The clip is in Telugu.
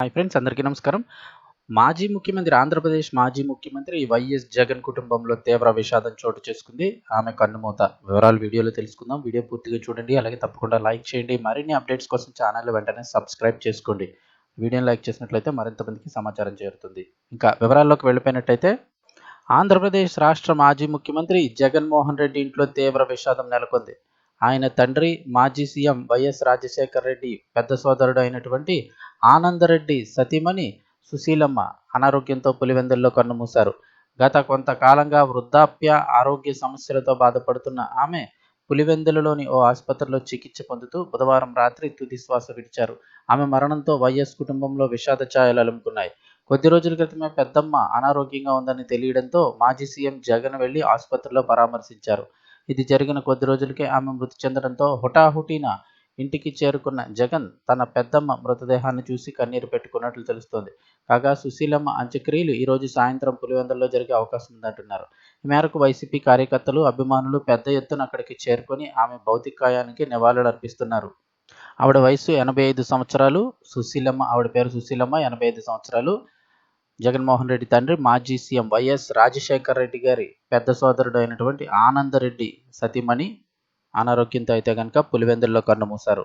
హాయ్ ఫ్రెండ్స్ అందరికీ నమస్కారం. మాజీ ముఖ్యమంత్రి ఆంధ్రప్రదేశ్ మాజీ ముఖ్యమంత్రి వైఎస్ జగన్ కుటుంబంలో తీవ్ర విషాదం చోటు చేసుకుంది. ఆమె కన్నుమూత వివరాలు వీడియోలో తెలుసుకుందాం. వీడియో పూర్తిగా చూడండి. అలాగే తప్పకుండా లైక్ చేయండి. మరిన్ని అప్డేట్స్ కోసం ఛానల్ వెంటనే సబ్స్క్రైబ్ చేసుకోండి. వీడియోని లైక్ చేసినట్లయితే మరింత మందికి సమాచారం చేరుతుంది. ఇంకా వివరాల్లోకి వెళ్ళిపోయినట్టయితే ఆంధ్రప్రదేశ్ రాష్ట్ర మాజీ ముఖ్యమంత్రి జగన్మోహన్ రెడ్డి ఇంట్లో తీవ్ర విషాదం నెలకొంది. ఆయన తండ్రి మాజీ సీఎం వైఎస్ రాజశేఖర్ రెడ్డి పెద్ద సోదరుడు అయినటువంటి ఆనందరెడ్డి సతీమణి సుశీలమ్మ అనారోగ్యంతో పులివెందుల్లో కన్నుమూశారు. గత కొంతకాలంగా వృద్ధాప్య ఆరోగ్య సమస్యలతో బాధపడుతున్న ఆమె పులివెందులలోని ఓ ఆసుపత్రిలో చికిత్స పొందుతూ బుధవారం రాత్రి తుది శ్వాస విడిచారు. ఆమె మరణంతో వైఎస్ కుటుంబంలో విషాద ఛాయలు అలుముకున్నాయి. కొద్ది రోజుల క్రితమే పెద్దమ్మ అనారోగ్యంగా ఉందని తెలియడంతో మాజీ సీఎం జగన్ వెళ్ళి ఆసుపత్రిలో పరామర్శించారు. ఇది జరిగిన కొద్ది రోజులకే ఆమె మృతి చెందడంతో హుటాహుటీన ఇంటికి చేరుకున్న జగన్ తన పెద్దమ్మ మృతదేహాన్ని చూసి కన్నీరు పెట్టుకున్నట్లు తెలుస్తోంది. కాగా సుశీలమ్మ అంత్యక్రియలు ఈరోజు సాయంత్రం పులివెందుల్లో జరిగే అవకాశం ఉందంటున్నారు. ఈ మేరకు వైసీపీ కార్యకర్తలు అభిమానులు పెద్ద ఎత్తున అక్కడికి చేరుకొని ఆమె భౌతికాయానికి నివాళులు అర్పిస్తున్నారు ఆవిడ వయసు ఎనభై ఐదు సంవత్సరాలు సుశీలమ్మ ఆవిడ పేరు సుశీలమ్మ ఎనభై ఐదు సంవత్సరాలు. జగన్మోహన్ రెడ్డి తండ్రి మాజీ సీఎం వైఎస్ రాజశేఖర్ రెడ్డి గారి పెద్ద సోదరుడు అయినటువంటి ఆనందరెడ్డి సతీమణి అనారోగ్యంతో అయితే కనుక పులివెందుల్లో కన్నుమూశారు